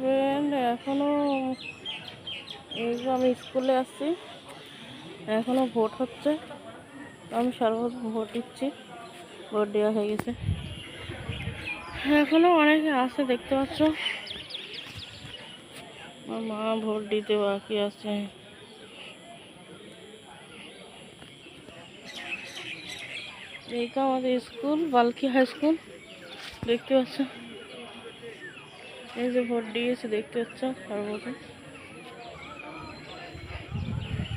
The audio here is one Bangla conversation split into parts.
ফ্রেন্ড এখনও এই যে আমি স্কুলে আসছি এখনও ভোট হচ্ছে। আমি সর্বপ্রথম ভোট দিচ্ছি। ভোট দেওয়া হয়ে গেছে। এখনও অনেকে আছে, দেখতে পাচ্ছ। আমার মা ভোট দিতে বাকি আছে। এইটা আমাদের স্কুল বালকি হাই স্কুল দেখতে পাচ্ছ। এই যে ভোট দিয়েছে, দেখতে পাচ্ছ? সর্বপ্রথম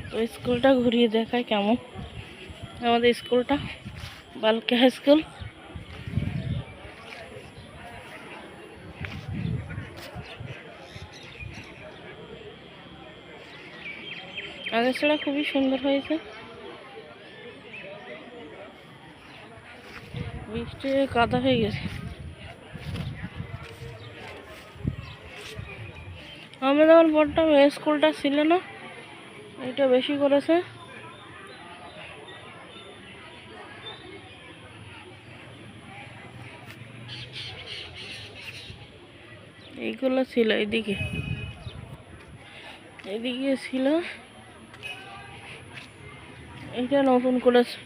তো স্কুলটা ঘুরিয়ে দেখায় কেমন? আমাদের স্কুলটা, বালকি হাই স্কুল। আগের ছাড়া খুবই সুন্দর হয়েছে। বৃষ্টি, কাদা হয়ে গেছে। আমরা যখন পড়তাম স্কুলটা ছিল না, এটা বেশি করেছে। এইগুলো ছিল এদিকে এদিকে ছিল। এটা নতুন করেছে।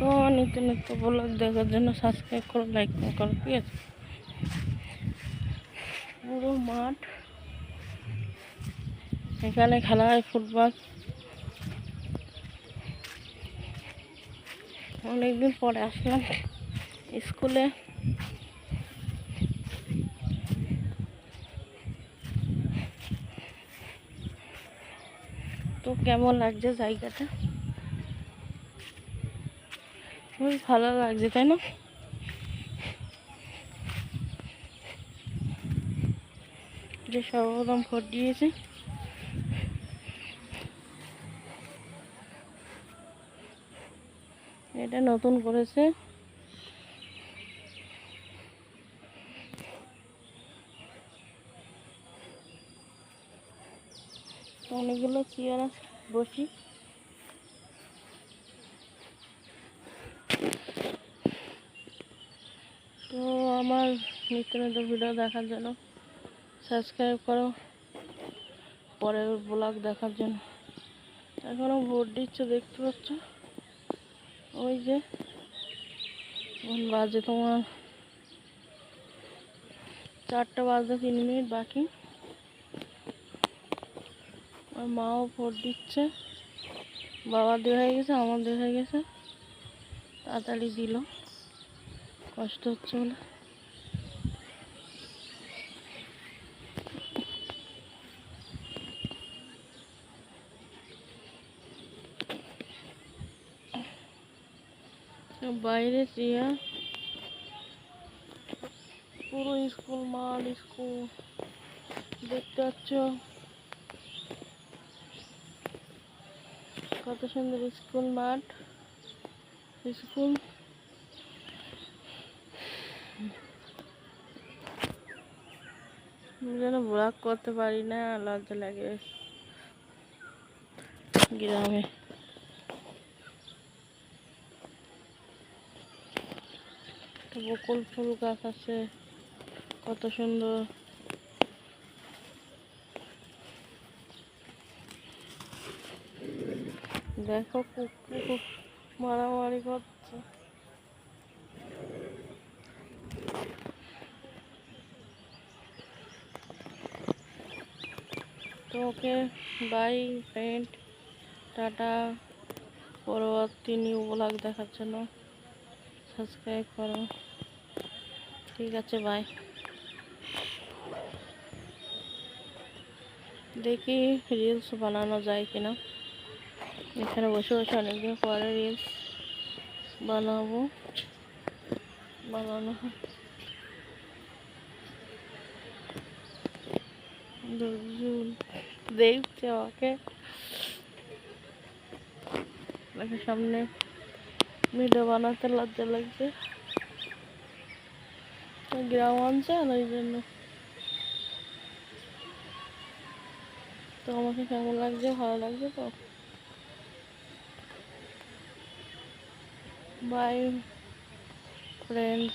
তো নিত্য নিত্য ব্লগ দেখার জন্য সাবস্ক্রাইব করো লাইক করো, ঠিক আছে? পুরো মাঠ। এখানে খেলা হয় ফুটবল। অনেকদিন পরে আসলাম স্কুলে। তো কেমন লাগছে জায়গাটা? খুবই ভালো লাগছে, তাই না? যে সর্বপ্রথম ভোট দিয়েছে। এটা নতুন করেছে। অনেকগুলো চেয়ার বসি তো আমার নিত্য নতুন ভিডিও দেখার জন্য সাবস্ক্রাইব করো। পরের ব্লগ দেখার জন্য। এখনও ভোট দিচ্ছে, দেখতে পাচ্ছ? ওই যে বাজে তোমার চারটা বাজতে তিন মিনিট বাকি। আর মাও ভোট দিচ্ছে। বাবা দিয়ে হয়ে গেছে, আমার দিয়ে হয়ে গেছে। তাড়াতাড়ি দিল। কষ্ট হচ্ছে বলে। বাইরে চেয়ার পুরো স্কুল মাঠ স্কুল। দেখতে পাচ্ছ? কত সুন্দর স্কুল মাঠ। স্কুল। যেন ব্লগ করতে পারি না, লজ্জা লাগে। গ্রামে। একটা বকুল ফুল গাছ আছে। কত সুন্দর। দেখো কুকুর মারামারি করছে। তো ওকে বাই ফ্রেন্ড, টাটা। পরবর্তী নিউ ব্লগ দেখার জন্য। সাবস্ক্রাইব করো। ঠিক আছে বাই দেখি রিলস বানানো যায় কিনা। এখানে বসে বসে অনেকদিন পরে রিলস বানাবো। বানানো দেখছে আমাকে। সামনে। ভিডিও বানাতে লাগতে লাগছে। গ্রাম অঞ্চল, ওই জন্য। তো আমাকে কেমন লাগছে? ভালো লাগছে তো? By friend